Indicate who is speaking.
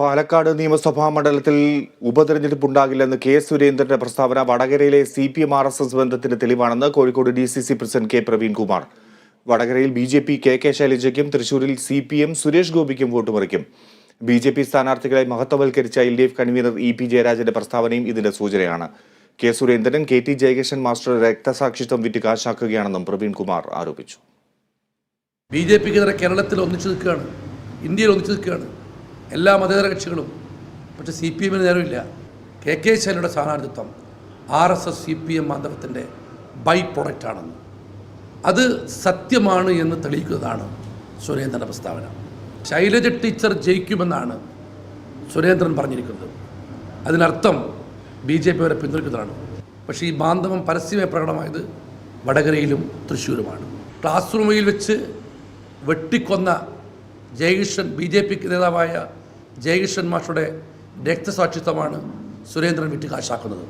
Speaker 1: പാലക്കാട് നിയമസഭാ മണ്ഡലത്തിൽ ഉപതെരഞ്ഞെടുപ്പ് ഉണ്ടാകില്ലെന്ന് കെ സുരേന്ദ്രന്റെ പ്രസ്താവന വടകരയിലെ C P M R S S ബന്ധത്തിന് തെളിവാണെന്ന് Kozhikode D C C president K Praveenkumar. വടകരയിൽ B J P K K ശൈലജയ്ക്കും തൃശൂരിൽ സി പി എം സുരേഷ് ഗോപിക്കും വോട്ട് മറിക്കും. ബി ജെ പി സ്ഥാനാർത്ഥികളെ മഹത്വവൽക്കരിച്ച L D F convener E P ജയരാജന്റെ പ്രസ്താവനയും ഇതിന്റെ സൂചനയാണ്. K Surendran K T Jayakrishnan master രക്തസാക്ഷിത്വം വിറ്റ് കാശാക്കുകയാണെന്നും പ്രവീൺകുമാർ ആരോപിച്ചു.
Speaker 2: ബി ജെ പിക്കെതിരെ കേരളത്തിൽ ഒന്നിച്ചു നിൽക്കുകയാണ്. ഇന്ത്യയിൽ ഒന്നിച്ചു നിൽക്കുകയാണ്. എല്ലാ മതേതര കക്ഷികളും പക്ഷേ സി പി എമ്മിന് നേരമില്ല. കെ കെ ശൈലയുടെ സ്ഥാനാർത്ഥിത്വം R S S C P M ബാന്ധവത്തിന്റെ ബൈ പ്രൊഡക്റ്റാണെന്ന് അത് സത്യമാണ് എന്ന് തെളിയിക്കുന്നതാണ് സുരേന്ദ്രന്റെ പ്രസ്താവന. ശൈലജ ടീച്ചർ ജയിക്കുമെന്നാണ് സുരേന്ദ്രൻ പറഞ്ഞിരിക്കുന്നത്. അതിനർത്ഥം ബി ജെ പി അവരെ പിന്തുണയ്ക്കുന്നതാണ്. പക്ഷേ ഈ ബാന്ധവം പരസ്യമായി പ്രകടമായത് വടകരയിലും തൃശ്ശൂരുമാണ്. ക്ലാസ് റൂമിൽ വെച്ച് വെട്ടിക്കൊന്ന ജയകിഷൻ ബി ജെ പിക്ക് നേതാവായ ജയകിഷൻ മാഷയുടെ രക്തസാക്ഷിത്വമാണ് സുരേന്ദ്രൻ വിറ്റ് കാശാക്കുന്നത്